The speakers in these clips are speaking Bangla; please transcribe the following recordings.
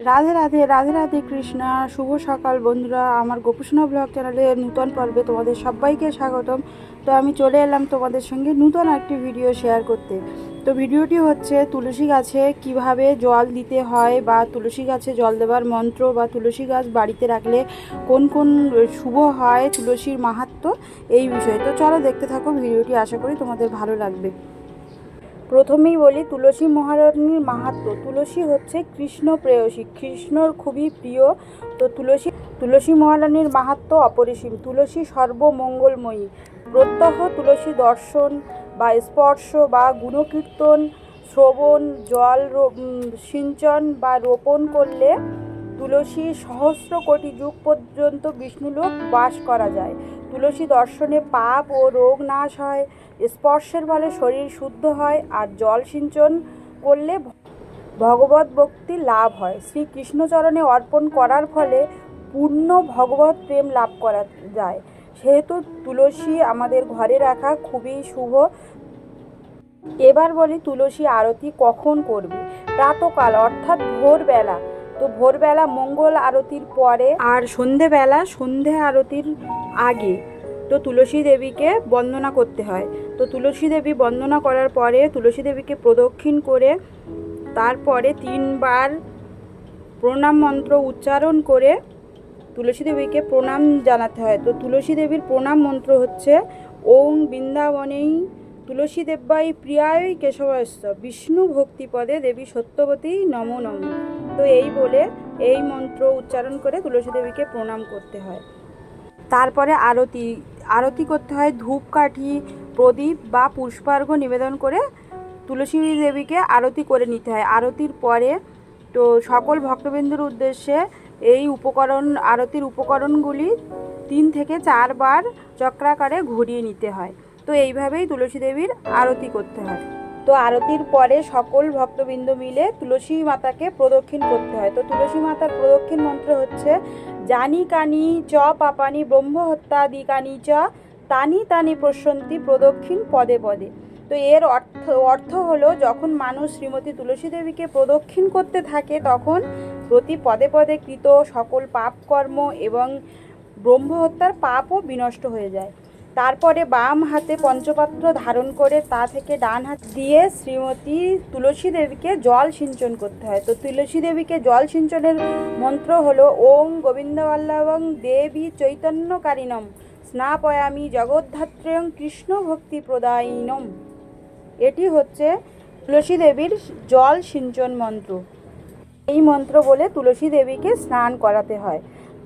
রাধে রাধে রাধে রাধে কৃষ্ণা, শুভ সকাল বন্ধুরা। আমার গোপুসোনা ব্লগ চ্যানেলে নূতন পর্বে তোমাদের সবাইকে স্বাগতম। তো আমি চলে এলাম তোমাদের সঙ্গে নূতন একটি ভিডিও শেয়ার করতে। তো ভিডিওটি হচ্ছে তুলসী গাছে কীভাবে জল দিতে হয় বা তুলসী গাছে জল দেওয়ার মন্ত্র বা তুলসী গাছ বাড়িতে রাখলে কোন কোন শুভ হয়, তুলসীর মাহাত্ম্য এই বিষয়ে। তো চলো দেখতে থাকো ভিডিওটি আশা করি তোমাদের ভালো লাগবে। প্রথমেই বলি তুলসী মহারানীর মাহাত্ম্য তুলসী হচ্ছে কৃষ্ণ প্রেয়সী। কৃষ্ণর খুবই প্রিয়। তো তুলসী তুলসী মহারানীর মাহাত্ম্য অপরিসীম। তুলসী সর্বমঙ্গলময়ী। প্রত্যহ তুলসী দর্শন বা স্পর্শ বা গুণকীর্তন, শ্রবণ, জল সিঞ্চন বা রোপণ করলে তুলসী সহস্র কোটি যুগ পর্যন্ত বিষ্ণুলোক বাস করা যায়। তুলসী দর্শনে পাপ ও রোগ নাশ হয়, স্পর্শের ফলে শরীর শুদ্ধ হয় আর জল সিঞ্চন করলে ভগবত ভক্তি লাভ হয়। শ্রীকৃষ্ণচরণে অর্পণ করার ফলে পূর্ণ ভগবত প্রেম লাভ করা যায়। সেহেতু তুলসী আমাদের ঘরে রাখা খুবই শুভ। এবার বলি তুলসী আরতি কখন করবে? প্রাতকাল, অর্থাৎ ভোরবেলা। তো ভোরবেলা মঙ্গল আরতির পরে আর সন্ধেবেলা সন্ধে আরতির আগে তো তুলসী দেবীকে বন্দনা করতে হয়। তো তুলসী দেবী বন্দনা করার পরে তুলসী দেবীকে প্রদক্ষিণ করে তারপরে তিনবার প্রণাম মন্ত্র উচ্চারণ করে তুলসী দেবীকে প্রণাম জানাতে হয়। তো তুলসী দেবীর প্রণাম মন্ত্র হচ্ছে ওং বৃন্দাবনেই তুলসী দেব্যাই প্রিয়ায় কেশবাস্য, বিষ্ণু ভক্তিপদে দেবী সত্যবতী নম নম। তো এই বলে এই মন্ত্র উচ্চারণ করে তুলসী দেবীকে প্রণাম করতে হয়। তারপরে আরতি আরতি করতে হয় ধূপকাঠি, প্রদীপ বা পুষ্পার্ঘ নিবেদন করে তুলসী দেবীকে আরতি করে নিতে হয়। আরতির পরে তো সকল ভক্তবৃন্দুর উদ্দেশ্যে এই উপকরণ, আরতির উপকরণগুলি তিন থেকে চারবার চক্রাকারে ঘুরিয়ে নিতে হয়। তো এইভাবেই তুলসী দেবীর আরতি করতে হয়। তো আরতির পরে সকল ভক্তবৃন্দ মিলে তুলসী মাতাকে প্রদক্ষিণ করতে হয়। তো তুলসী মাতার প্রদক্ষিণ মন্ত্র হচ্ছে, জানি কানি চ পাপানি ব্রহ্ম হত্যাদি কানি চ, তানি তানি প্রসন্তি প্রদক্ষিণ পদে পদে। তো এর অর্থ অর্থ হলো যখন মানুষ শ্রীমতী তুলসী দেবীকে প্রদক্ষিণ করতে থাকে, তখন প্রতি পদে পদে কৃত সকল পাপকর্ম এবং ব্রহ্মহত্যার পাপও বিনষ্ট হয়ে যায়। তারপরে বাম হাতে পঞ্চপাত্র ধারণ করে তা থেকে ডান হাত দিয়ে শ্রীমতী তুলসী দেবীকে জল সিঞ্চন করতে হয়। তো তুলসী দেবীকে জল সিঞ্চনের মন্ত্র হলো ওং গোবিন্দবল্লভং দেবী চৈতন্যকারিণম স্নাপয়ামি জগদ্ধাত্রেয়ং কৃষ্ণ ভক্তি প্রদায়িনম। এটি হচ্ছে তুলসী দেবীর জল সিঞ্চন মন্ত্র। এই মন্ত্র বলে তুলসী দেবীকে স্নান করাতে হয়।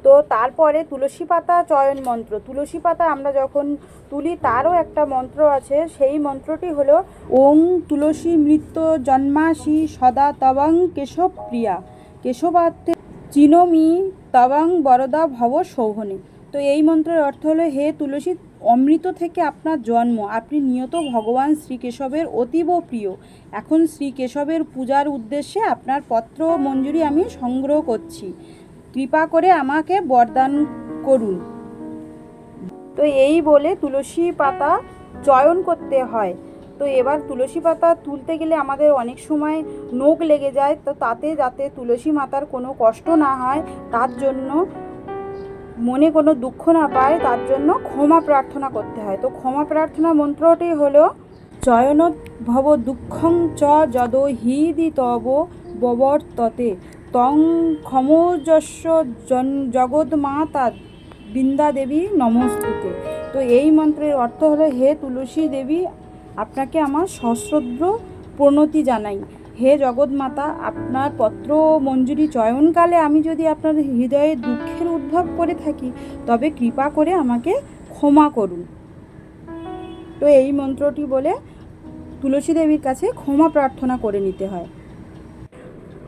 তো তারপরে তুলসী পাতা চয়ন মন্ত্র। তুলসী পাতা আমরা যখন তুলি, তারও একটা মন্ত্র আছে। সেই মন্ত্রটি হলো, ওং তুলসী মৃত্য জন্মাসি সদা তবং কেশব প্রিয়া কেশবাত্মে চিনমি তবং বরদা ভব শোভনে। তো এই মন্ত্রের অর্থ হলো, হে তুলসী, অমৃত থেকে আপনার জন্ম। আপনি নিয়ত ভগবান শ্রীকেশবের অতীব প্রিয়। এখন শ্রীকেশবের পূজার উদ্দেশ্যে আপনার পত্র মঞ্জুরি আমি সংগ্রহ করছি। কৃপা করে আমাকে বরদান করুন। তো এই বলে তুলসী পাতা চয়ন করতে হয়। তো এবার তুলসী পাতা তুলতে গেলে আমাদের অনেক সময় নোক লেগে যায়। তো তাতে যাতে তুলসী মাতার কোনো কষ্ট না হয়, তার জন্য মনে কোনো দুঃখ না পায়, তার জন্য ক্ষমা প্রার্থনা করতে হয়। তো ক্ষমা প্রার্থনা মন্ত্রটি হলো চয়নোদ্ভব দুঃখং চ যদ হিদি তব ববর্ততে। তং ক্ষমোজস্ব জগৎমাতা বৃন্দা দেবী নমস্তুতে। তো এই মন্ত্রের অর্থ হলো, হে তুলসী দেবী, আপনাকে আমার সশ্রদ্র প্রণতি জানাই। হে জগৎমাতা আপনার পত্র মঞ্জুরি চয়নকালে আমি যদি আপনার হৃদয়ে দুঃখের উদ্ভব করে থাকি, তবে কৃপা করে আমাকে ক্ষমা করুন। তো এই মন্ত্রটি বলে তুলসী দেবীর কাছে ক্ষমা প্রার্থনা করে নিতে হয়।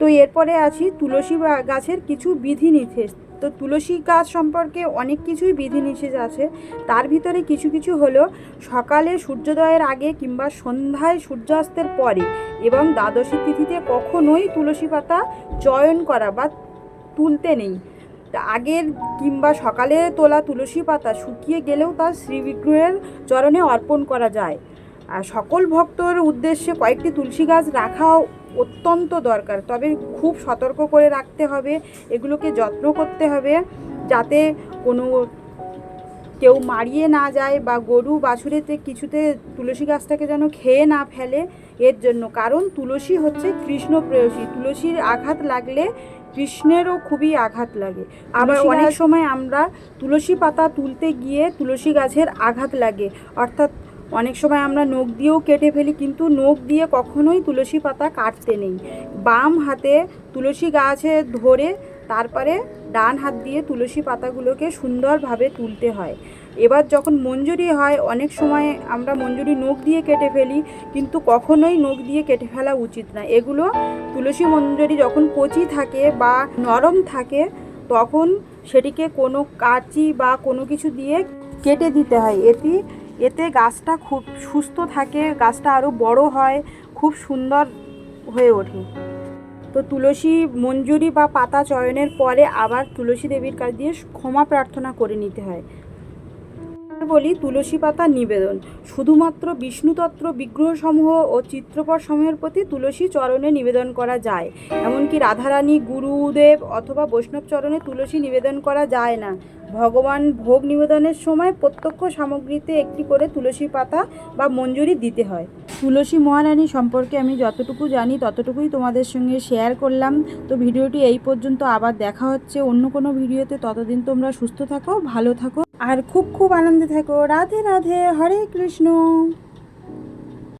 তো এরপরে আছি তুলসী গাছের কিছু বিধি নিষেধ তো তুলসী গাছ সম্পর্কে অনেক কিছুই বিধি নিষেধ আছে। তার ভিতরে কিছু কিছু হলো সকালে সূর্যোদয়ের আগে কিংবা সন্ধ্যায় সূর্যাস্তের পরে এবং দ্বাদশী তিথিতে কখনোই তুলসী পাতা চয়ন করা বা তুলতে নেই। আগের কিংবা সকালে তোলা তুলসী পাতা শুকিয়ে গেলেও তা শ্রীবিগ্রহের চরণে অর্পণ করা যায়। আর সকল ভক্তর উদ্দেশ্যে কয়েকটি তুলসী গাছ রাখা অত্যন্ত দরকার। তবে খুব সতর্ক করে রাখতে হবে এগুলোকে যত্ন করতে হবে যাতে কোনো কেউ মারিয়ে না যায় বা গরু বাছুরেতে কিছুতে তুলসী গাছটাকে যেন খেয়ে না ফেলে এর জন্য। কারণ তুলসী হচ্ছে কৃষ্ণ প্রেয়সী তুলসীর আঘাত লাগলে কৃষ্ণেরও খুবই আঘাত লাগে। আবার অনেক সময় আমরা তুলসী পাতা তুলতে গিয়ে তুলসী গাছের আঘাত লাগে। অর্থাৎ অনেক সময় আমরা নখ দিয়েও কেটে ফেলি, কিন্তু নখ দিয়ে কখনোই তুলসী পাতা কাটতে নেই। বাম হাতে তুলসী গাছে ধরে তারপরে ডান হাত দিয়ে তুলসী পাতাগুলোকে সুন্দরভাবে তুলতে হয়। এবার যখন মঞ্জুরি হয়, অনেক সময় আমরা মঞ্জুরি নখ দিয়ে কেটে ফেলি, কিন্তু কখনোই নখ দিয়ে কেটে ফেলা উচিত না। এগুলো তুলসী মঞ্জুরি যখন কচি থাকে বা নরম থাকে, তখন সেটিকে কোনো কাঁচি বা কোনো কিছু দিয়ে কেটে দিতে হয়। এতে এতে গাছটা খুব সুস্থ থাকে, গাছটা আরও বড় হয়, খুব সুন্দর হয়ে ওঠে। তো তুলসী মঞ্জুরি বা পাতা চয়নের পরে আবার তুলসী দেবীর কাছ দিয়ে ক্ষমা প্রার্থনা করে নিতে হয়। বলি তুলসী পাতা নিবেদন। শুধুমাত্র বিষ্ণুতত্ত্ব বিগ্রহসমূহ ও চিত্রপট সমূহের প্রতি তুলসী চরণে নিবেদন করা যায়। এমনকি রাধারানী, গুরুদেব অথবা বৈষ্ণব চরণে তুলসী নিবেদন করা যায় না। ভগবান ভোগ নিবেদনের সময় প্রত্যক্ষ সামগ্রীতে একটি করে তুলসী পাতা বা মঞ্জুরি দিতে হয়। তুলসী মহারানী সম্পর্কে আমি যতটুকু জানি ততটুকুই তোমাদের সঙ্গে শেয়ার করলাম। তো ভিডিওটি এই পর্যন্ত, আবার দেখা হচ্ছে অন্য কোনো ভিডিওতে। ততদিন তোমরা সুস্থ থাকো, ভালো থাকো। আর খুব খুব আনন্দে থাকো। রাধে রাধে হরে কৃষ্ণ।